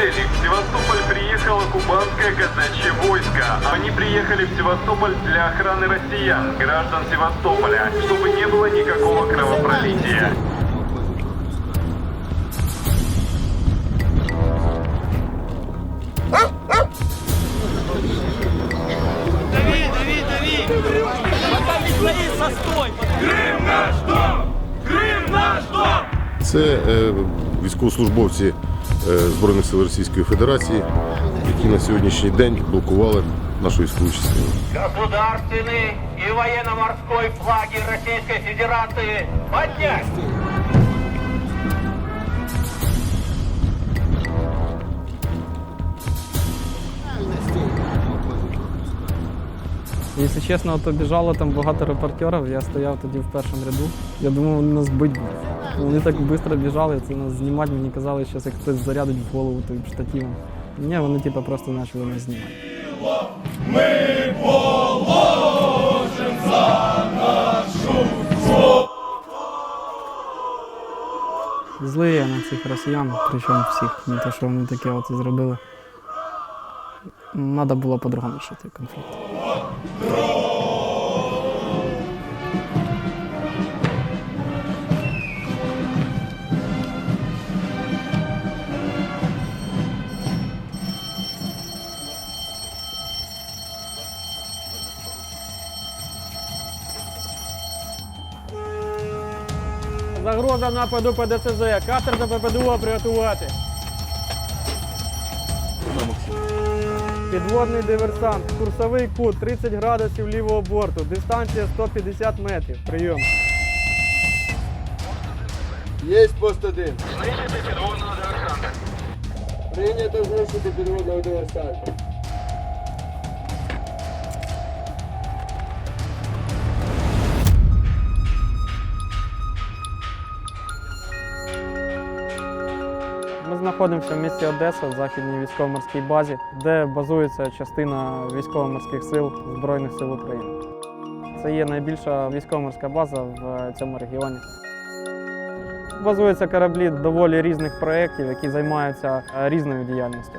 понедельник в Севастополь приехало кубанское казачье войско. Они приехали в Севастополь для охраны россиян, граждан Севастополя, чтобы не было никакого кровопролития. Дави, дави, дави! Пока не стоит, застой! Крым наш дом! Крым наш дом! Це е, військовослужбовці Збройних сил Російської Федерації, які на сьогоднішній день блокували нашу військову частину. Государственный и военно-морской флаги Российской Федерации поднять! Якщо чесно, то біжало там багато репортерів, я стояв тоді в першому ряду. Я думав, вони нас бить будуть. Вони так швидко біжали, це нас знімати, мені казали, що як хтось зарядить в голову тим штативом. Ні, вони типу, просто почали нас знімати. Злий я на цих росіян, причому всіх, не те, що вони таке от зробили. Треба було по-другому рішити конфлікт. Загроза нападу ПДСЗ. Катер до ППДО приготувати. Підводний диверсант. Курсовий кут 30 градусів лівого борту. Дистанція 150 метрів. Прийом. Есть пост один. Прийнято знищити підводного диверсанта. Знаходимося в місті Одеса, в західній військово-морській базі, де базується частина військово-морських сил Збройних сил України. Це є найбільша військово-морська база в цьому регіоні. Базуються кораблі доволі різних проєктів, які займаються е, різною діяльністю.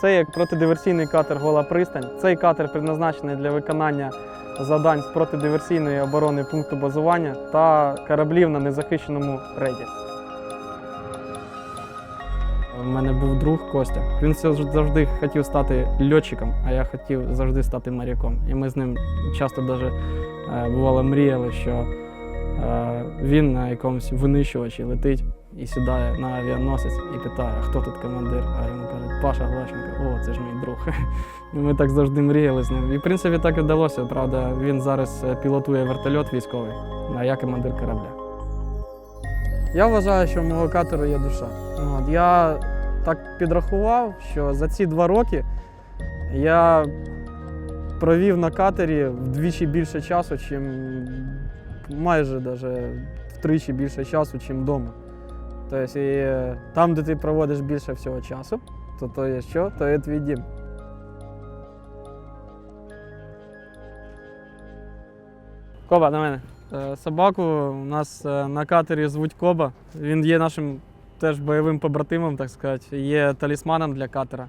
Це як протидиверсійний катер Гола пристань. Цей катер предназначений для виконання завдань з протидиверсійної оборони пункту базування та кораблів на незахищеному рейді. У мене був друг Костя. Він завжди хотів стати льотчиком, а я хотів завжди стати моряком. І ми з ним часто даже, е, бувало мріяли, що е, він на якомусь винищувачі летить і сідає на авіаносець і питає, хто тут командир? А йому кажуть, Паша Глащенко, о, це ж мій друг. І ми так завжди мріяли з ним. І в принципі так і вдалося. Правда, він зараз е, пілотує вертольот військовий, а я командир корабля. Я вважаю, що в мого катеру є душа. От, я так підрахував, що за ці два роки я провів на катері вдвічі більше часу, чим майже даже втричі більше часу, чим вдома. Тобто, і е, там, де ти проводиш більше всього часу, то то є що? То є твій дім. Коба, на мене. Е, Собаку у нас е, на катері звуть Коба. Він є нашим теж бойовим побратимом, так сказати, є талісманом для катера.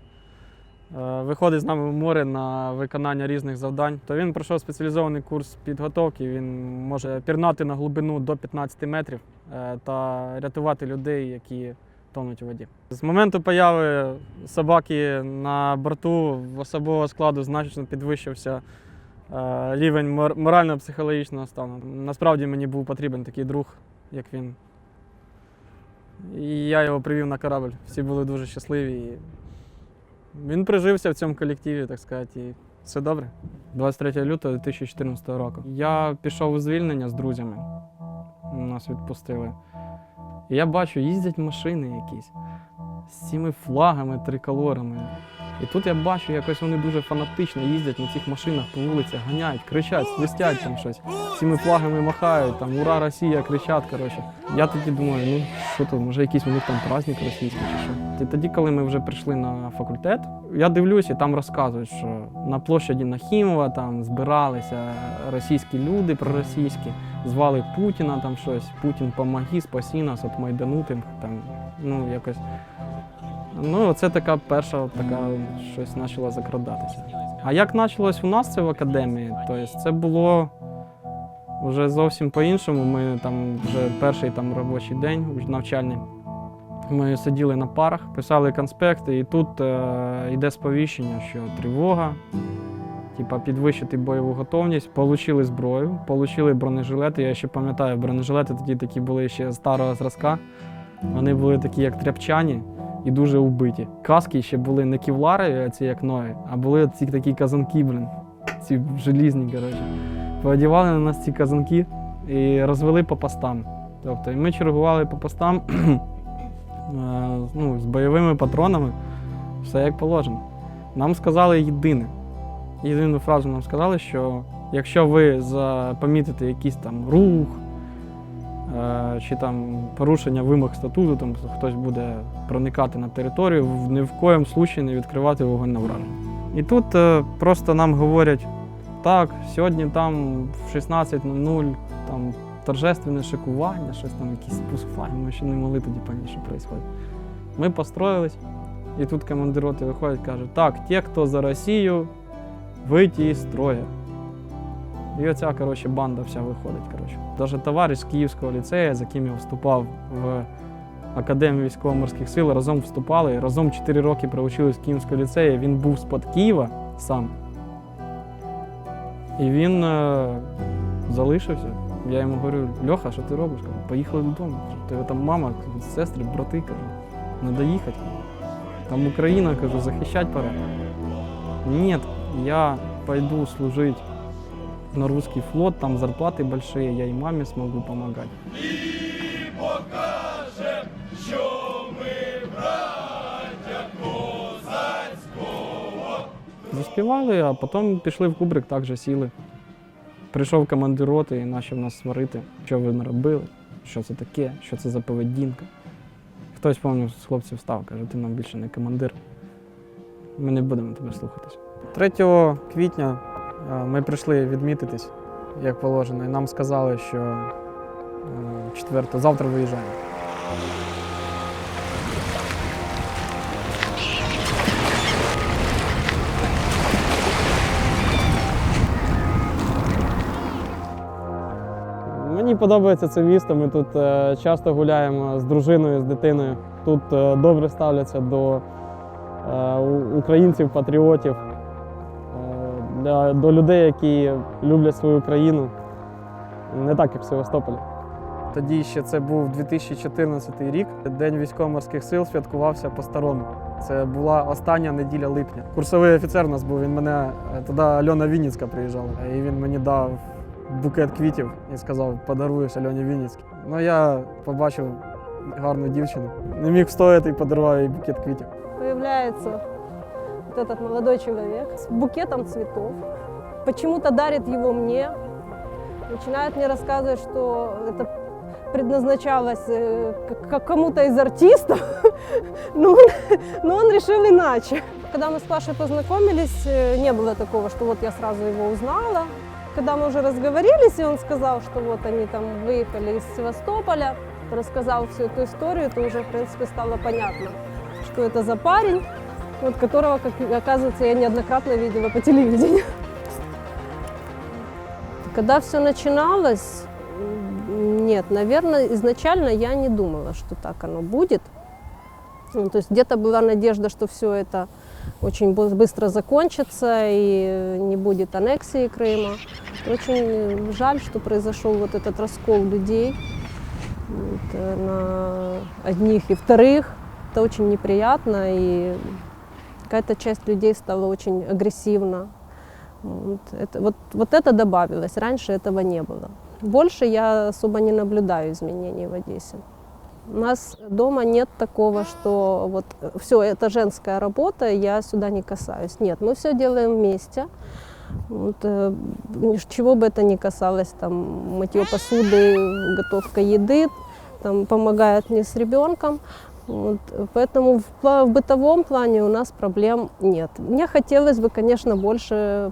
Е, Виходить з нами в море на виконання різних завдань. То він пройшов спеціалізований курс підготовки. Він може пірнати на глибину до 15 метрів е, та рятувати людей, які тонуть у воді. З моменту появи собаки на борту в особового складу значно підвищився е, рівень морально-психологічного стану. Насправді мені був потрібен такий друг, як він. І я його привів на корабль. Всі були дуже щасливі. Він прижився в цьому колективі, так сказати, і все добре. 23 лютого 2014 року. Я пішов у звільнення з друзями. Нас відпустили. І я бачу, їздять машини якісь з цими флагами, триколорами. І тут я бачу, якось вони дуже фанатично їздять на цих машинах по вулицях, ганяють, кричать, свистять там щось. Цими флагами махають, там Ура, Росія, кричать. Коротше. Я тоді думаю, ну що то, може якийсь у них там праздник російський чи що. І тоді, коли ми вже прийшли на факультет, я дивлюся, там розказують, що на площаді Нахімова там збиралися російські люди проросійські, звали Путіна там щось. Путін помоги, спаси нас от майданутим. Там, ну, якось. Ну, це така перша така щось почало закрадатися. А як почалось у нас це в академії, то це було вже зовсім по-іншому. Ми там вже перший там робочий день навчальний. Ми сиділи на парах, писали конспекти, і тут е, йде сповіщення, що тривога, типа підвищити бойову готовність, получили зброю, получили бронежилети. Я ще пам'ятаю, бронежилети тоді такі були ще старого зразка. Вони були такі, як тряпчані і дуже убиті. Каски ще були не кевларові, ці як нові, а були ці такі казанки, блин, ці желізні, коротше. Поодівали на нас ці казанки і розвели по постам. Тобто ми чергували по постам е, ну, з бойовими патронами, все як положено. Нам сказали єдине. Єдину фразу нам сказали, що якщо ви помітите якийсь там рух, чи там порушення вимог статуту, там хтось буде проникати на територію, ні в коєму случаї не відкривати вогонь на враження. І тут е, просто нам говорять, так, сьогодні там в 16.00 там торжественне шикування, щось там, якийсь спуск ми ще не могли тоді поняти, що відбувається. Ми построїлись, і тут командир роти виходить каже, так, ті, хто за Росію, вийти із строя. І оця коротше, банда вся виходить. Коротше. Даже товариш з Київського ліцею, з яким я вступав в Академію військово-морських сил, разом вступали, разом 4 роки проучились в Київському ліцеї. Він був з-під Києва сам. І він е, залишився. Я йому говорю, Льоха, що ти робиш? Кажу, поїхали додому. Тебе там мама, сестри, брати, кажу, треба їхати. Там Україна, кажу, захищати пора. Нет, я пойду служить на русский флот, там зарплаты большие, я и маме смогу помогать. Заспівали, а потім пішли в кубрик, так же сіли. Прийшов командир роти і почав нас сварити, що ви наробили, що це таке, що це за поведінка. Хтось, пам'ятаю, з хлопців встав, каже, ти нам більше не командир. Ми не будемо тебе слухатись. 3 квітня ми прийшли відмітитись, як положено, і нам сказали, що 4 завтра виїжджаємо. Мені подобається це місто. Ми тут е, часто гуляємо з дружиною, з дитиною. Тут е, добре ставляться до е, для, до людей, які люблять свою країну. Не так, як в Севастополі. Тоді ще це був 2014 рік. День військово-морських сил святкувався по-старому. Це була остання неділя липня. Курсовий офіцер у нас був. Він мене е, тоді Альона Вінницька приїжджала. І він мені дав букет квітів і сказав, подаруєш Альоні Вінницькій. Ну я побачив гарну дівчину. Не міг встояти і подарував їй букет квітів. появляется вот этот молодой человек с букетом цветов, почему-то дарит его мне, начинает мне рассказывать, что это предназначалось э, кому-то из артистов, но он, но он решил иначе. Когда мы с Пашей познакомились, э, не было такого, что вот я сразу его узнала. Когда мы уже разговорились, и он сказал, что вот они там выехали из Севастополя, рассказал всю эту историю, то уже, в принципе, стало понятно, что это за парень, вот которого, как оказывается, я неоднократно видела по телевидению. Когда все начиналось, нет, наверное, изначально я не думала, что так оно будет. Ну, то есть где-то была надежда, что все это очень быстро закончится и не будет аннексии Крыма. Очень жаль, что произошел вот этот раскол людей вот, э, на одних и вторых. Это очень неприятно, и какая-то часть людей стала очень агрессивна. Вот это, вот, вот это добавилось, раньше этого не было. Больше я особо не наблюдаю изменений в Одессе. У нас дома нет такого, что вот все, это женская работа, я сюда не касаюсь. Нет, мы все делаем вместе. Вот, э, чего бы это ни касалось, там, мытье посуды, готовка еды, там, помогает мне с ребенком. Вот, поэтому в, в бытовом плане у нас проблем нет. Мне хотелось бы, конечно, больше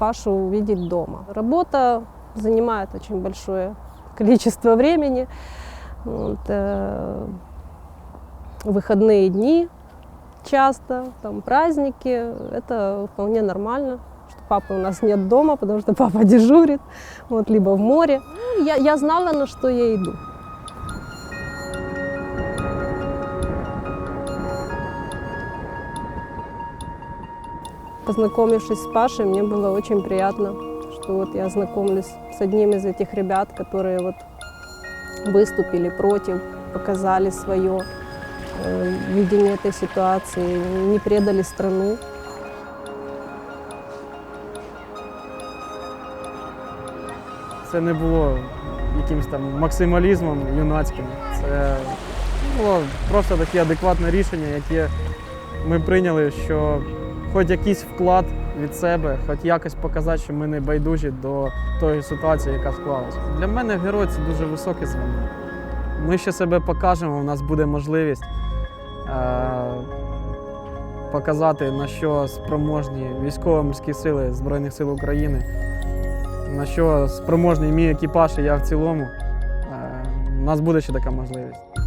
Пашу увидеть дома. Работа занимает очень большое количество времени. Вот, э, выходные дни часто, там праздники, это вполне нормально, что папы у нас нет дома, потому что папа дежурит, вот, либо в море. Ну, Я, я знала, на что я иду. Познакомившись с Пашей, мне было очень приятно, что вот я знакомлюсь с одним из этих ребят, которые вот выступили против, показали свое э, видение этой ситуации, не предали страну. Це не було якимось там максималізмом юнацьким. Це було просто таке адекватне рішення, яке ми прийняли, що хоч якийсь вклад від себе, хоч якось показати, що ми не байдужі до тої ситуації, яка склалася. Для мене герой це дуже високе звання. Ми ще себе покажемо, у нас буде можливість е- показати, на що спроможні військово-морські сили Збройних сил України на що спроможний мій екіпаж і я в цілому. Е, У нас буде ще така можливість.